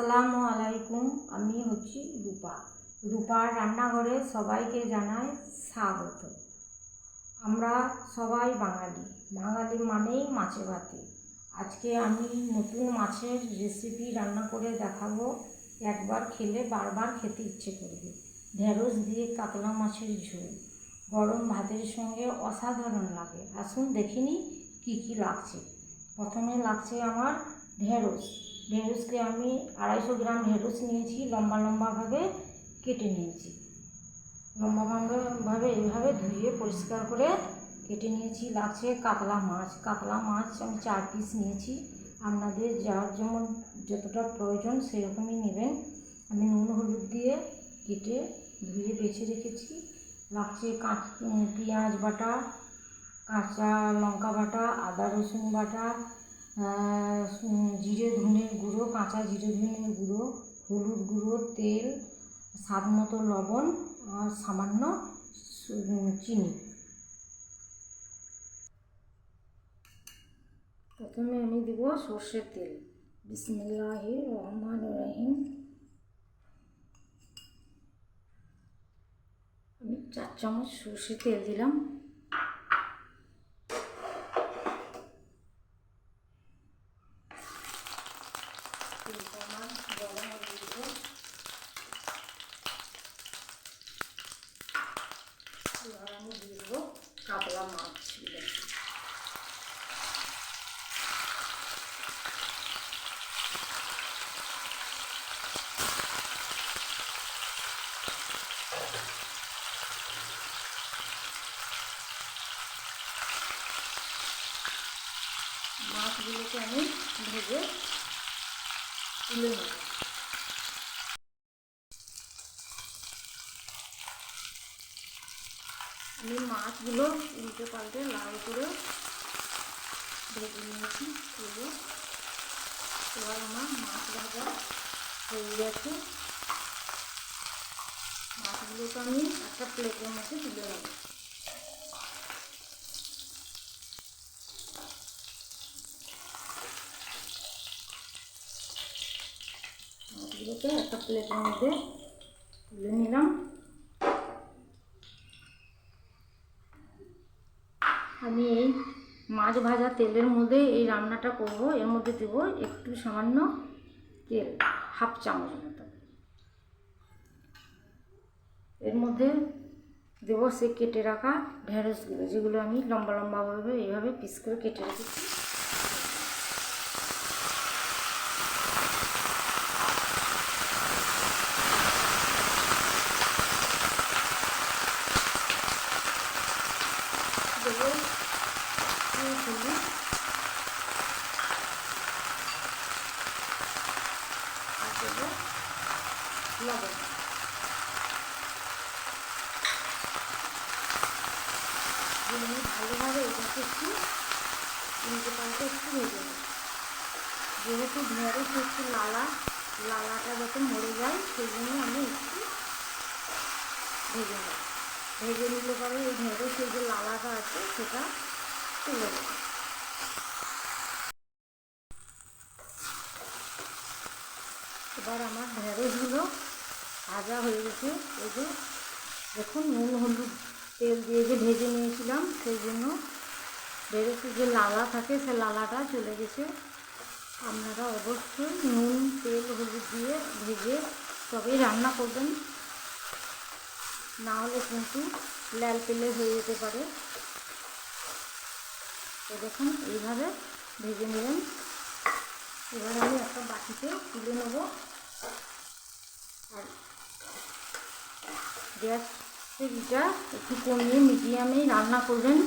আসসালামু আলাইকুম, আমি হচ্ছি রূপা। রূপার রান্নাঘরে সবাইকে জানাই স্বাগত। আমরা সবাই বাঙালি। বাঙালি মানেই মাছে ভাতে। আজকে আমি নতুন মাছের রেসিপি রান্না করে দেখাবো। একবার খেলে বারবার খেতে ইচ্ছে করবে। ঢেঁড়স দিয়ে কাতলা মাছের ঝোল। গরম ভাতের সঙ্গে অসাধারণ লাগে। আসুন দেখিনি কি কি লাগছে। প্রথমে লাগছে আমার ঢেঁড়স। ঢেঁড়সকে আমি আড়াইশো গ্রাম ঢেঁড়স নিয়েছি, লম্বা লম্বাভাবে কেটে নিয়েছি। লম্বা লম্বাভাবে এইভাবে ধুয়ে পরিষ্কার করে কেটে নিয়েছি। লাগছে কাতলা মাছ। কাতলা মাছ আমি চার পিস নিয়েছি। আপনাদের যার যেমন যতটা প্রয়োজন সেরকমই নেবেন। আমি নুন, হলুদ দিয়ে কেটে ধুয়ে বেছে রেখেছি। লাগছে কাঁচ পেঁয়াজ বাটা, কাঁচা লঙ্কা বাটা, আদা রসুন বাটা জিরে ধনের গুঁড়ো, কাঁচা জিরে ধনের গুঁড়ো, হলুদ গুঁড়ো, তেল, স্বাদ মতো লবণ আর সামান্য চিনি। প্রথমে আমি দেবো সর্ষের তেল। বিসমিল্লাহ রহমান রহিম। আমি চার চামচ সর্ষের তেল দিলাম তেলটা আমার গরম হয়ে গেছে এবার আমি দিয়ে দেবো কাতলা মাছগুলো মাছগুলোকে আমি ভেজে তুলে নেব আমি মাছগুলো উল্টে পাল্টে লাল করে ভেজে নিয়েছি তুলে এবার আমার মাছ ভাজা হয়ে গেছে। মাছগুলোকে আমি একটা প্লেটের মধ্যে তুলে নেব। মাছগুলোকে একটা প্লেটের মধ্যে তুলে নিলাম। আমি এই মাছ ভাজা তেলের মধ্যে এই রান্নাটা করব। এর মধ্যে দেব একটু সামান্য তেল, হাফ চামচ মতো। এর মধ্যে দেবো সে কেটে রাখা ঢেঁড়সগুলো যেগুলো আমি লম্বা লম্বাভাবে এইভাবে পিস করে কেটে রেখেছি দেবো একটু হলুদ আর দেবো লবণ। আমি ভালোভাবে এটাকে একটু উল্টে পাল্টে একটু ভেজে নেব। যেহেতু ঢেঁড়স একটু লালা, লালাটা যাতে মরে যায়, সেই জন্য আমি একটু ভেজে নেব। ভেজে নিলে পরে এই ঢেঁড়সের যে লালাটা আছে, সেটা তুলে নেব। এবার আমার ঢেঁড়সগুলো ভাজা হয়ে গেছে। এই যে দেখুন, নুন, হলুদ তেল দিয়ে যে ভেজে নিয়েছিলাম, সেই জন্য ঢেঁড়সের যে লালা থাকে, সে লালাটা চলে গেছে। আপনারা অবশ্যই নুন, তেল, হলুদ দিয়ে ভেজে তবেই রান্না করবেন। না হলে কিন্তু লাল পেলে হয়ে যেতে পারে। তো দেখুন, এইভাবে ভেজে নেবেন এবার আমি একটা বাটিতে তুলে নেব। আর গ্যাসের এটা একটু কমিয়ে মিডিয়ামেই রান্না করবেন।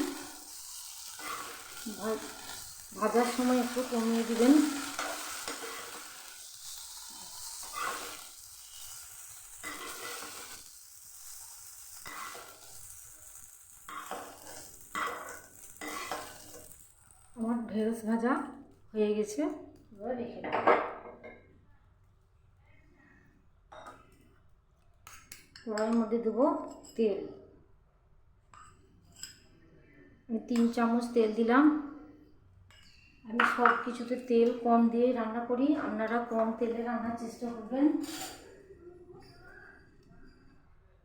ভাজার সময় একটু কমিয়ে দিবেন। আমার ঢেঁড়স ভাজা হয়ে গেছে। এবার রেখে দেব। কড়াইয়ের মধ্যে দেবো তেল। আমি তিন চামচ তেল দিলাম। আমি সব কিছুতে তেল কম দিয়ে রান্না করি। আপনারা কম তেলে রান্নার চেষ্টা করবেন।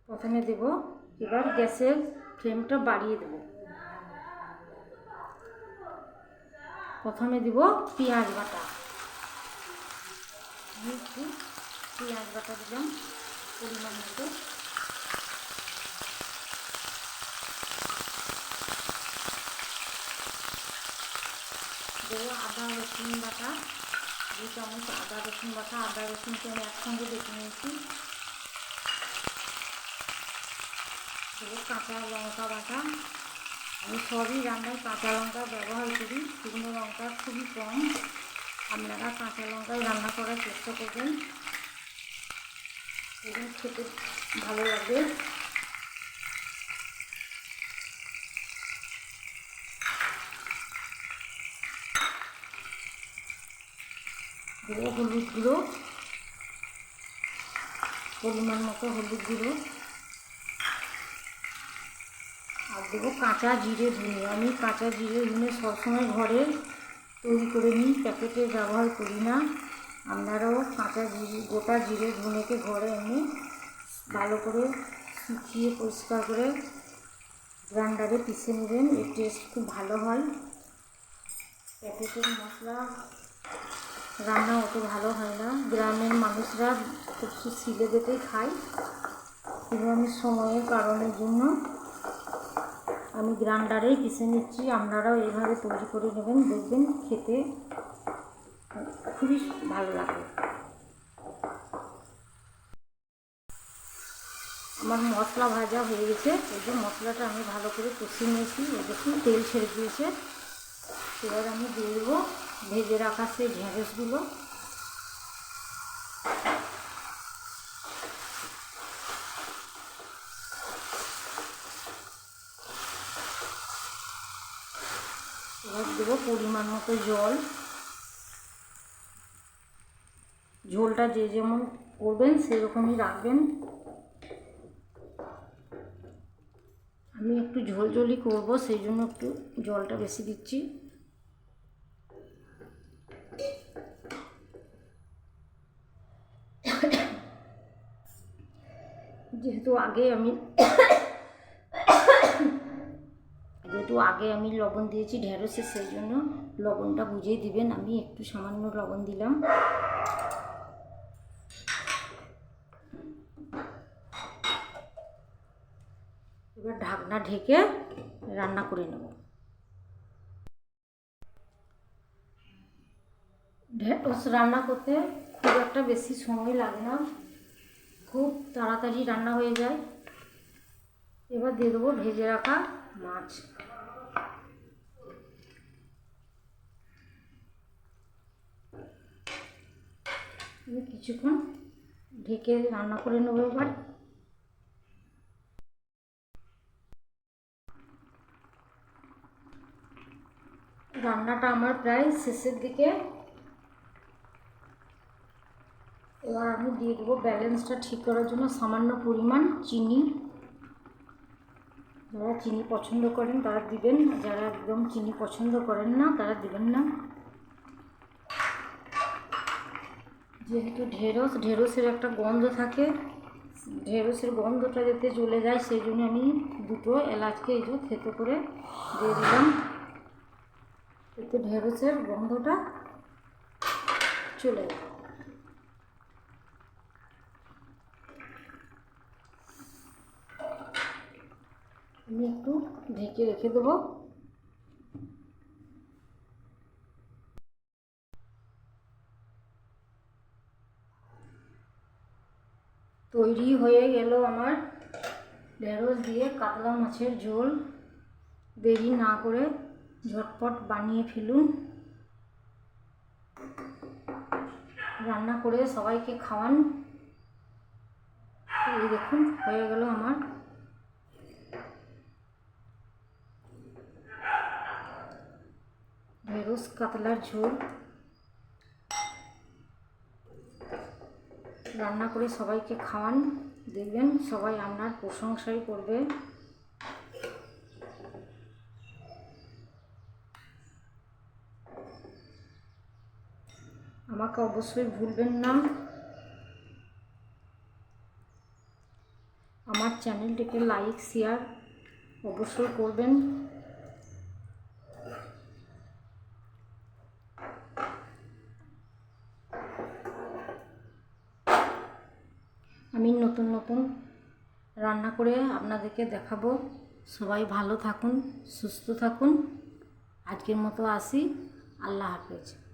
প্রথমে দেব, এবার গ্যাসের ফ্লেমটা বাড়িয়ে দেব। প্রথমে দেব পেঁয়াজ বাটা। পেঁয়াজ বাটা দিলাম। পরিমাণ মতো। আদা, রসুন বাটা। দু চামচ আদা, রসুন বাটা। আদা রসুনকে আমি একসঙ্গে বেটে নিয়েছি। দেবো কাঁচা লঙ্কা বাটা। আমি সবই রান্নায় কাঁচা লঙ্কা ব্যবহার করি। শুকনো লঙ্কা খুবই কম। আপনারা কাঁচা লঙ্কায় রান্না করার চেষ্টা করবেন। খেতে ভালো দেবো হলুদ গুঁড়ো, পরিমাণ মতো হলুদ গুঁড়ো। আর দেবো কাঁচা জিরে ধনে। আমি কাঁচা জিরে ধনে সবসময় ঘরে তৈরি করে নিই, প্যাকেটে ব্যবহার করি না। আপনারাও কাঁচা জিরে, গোটা জিরে ধনেকে ঘরে এনে ভালো করে শুকিয়ে পরিষ্কার করে গ্রাইন্ডারে পিষে নেবেন। এর টেস্ট খুব ভালো হয়। প্যাকেটের মশলা রান্না অত ভালো হয় না। গ্রামের মানুষরা খুব শিলে বেটেই খায়। কিন্তু আমি সময়ের কারণের জন্য আমি গ্রাইন্ডারেই পিষে নিচ্ছি। আপনারাও এইভাবে তৈরি করে নেবেন, দেখবেন খেতে খুবই ভালো লাগে। আমার মশলা ভাজা হয়ে গেছে। এই যে মশলাটা আমি ভালো করে কষিয়ে নিয়েছি। এই দেখুন, তেল ছেড়ে দিয়েছে। এবার আমি দিয়ে দেবো ভেজে রাখা সেই ঢেঁড়সগুলো। এবার দেবো পরিমাণ মতো জল। ঝোলটা যে যেমন করবেন, সেরকমই রাখবেন। আমি একটু ঝোল ঝোলই করব, সেই জন্য একটু জলটা বেশি দিচ্ছি। যেহেতু আগে আমি যেহেতু আগে আমি লবণ দিয়েছি ঢেঁড়সে সেই জন্য লবণটা বুঝিয়ে দিবেন। আমি একটু সামান্য লবণ দিলাম এবার ঢাকনা ঢেকে রান্না করে নেব। ঢেঁড়স রান্না করতে খুব একটা বেশি সময় লাগে না। খুব তাড়াতাড়ি রান্না হয়ে যায়। এবার দিয়ে দেবো ভেজে রাখা মাছ। কিছুক্ষণ ঢেকে রান্না করে নেব এবার। রান্নাটা আমার প্রায় শেষের দিকে। এবার আমি দিয়ে দেবো ব্যালেন্সটা ঠিক করার জন্য সামান্য পরিমাণ চিনি। যারা চিনি পছন্দ করেন তারা দিবেন, যারা একদম চিনি পছন্দ করেন না তারা দিবেন না। যেহেতু ঢেঁড়স, ঢেঁড়সের একটা গন্ধ থাকে, ঢেঁড়সের গন্ধটা যাতে চলে যায়, সেই জন্য আমি দুটো এলাচকে এই যে থেতো করে দিয়ে দিলাম। এতে ঢেঁড়সের গন্ধটা চলে যায় আমি একটু ঢেকে রেখে দেবো। তৈরি হয়ে গেল আমার ঢেঁড়স দিয়ে কাতলা মাছের ঝোল। দেরি না করে ঝটপট বানিয়ে ফেলুন। রান্না করে সবাইকে খাওয়ান। এই দেখুন, হয়ে গেল আমার। ঢেঁড়স কাতলার ঝোল। রান্না করে সবাইকে খাওয়ান। দেখবেন সবাই আপনার প্রশংসাই করবে। আমাকে অবশ্যই ভুলবেন না। আমার চ্যানেলটিকে লাইক, শেয়ার অবশ্যই করবেন। আমি নতুন নতুন রান্না করে আপনাদেরকে দেখাবো। সবাই ভালো থাকুন, সুস্থ থাকুন। আজকের মতো আসি। আল্লাহ হাফেজ।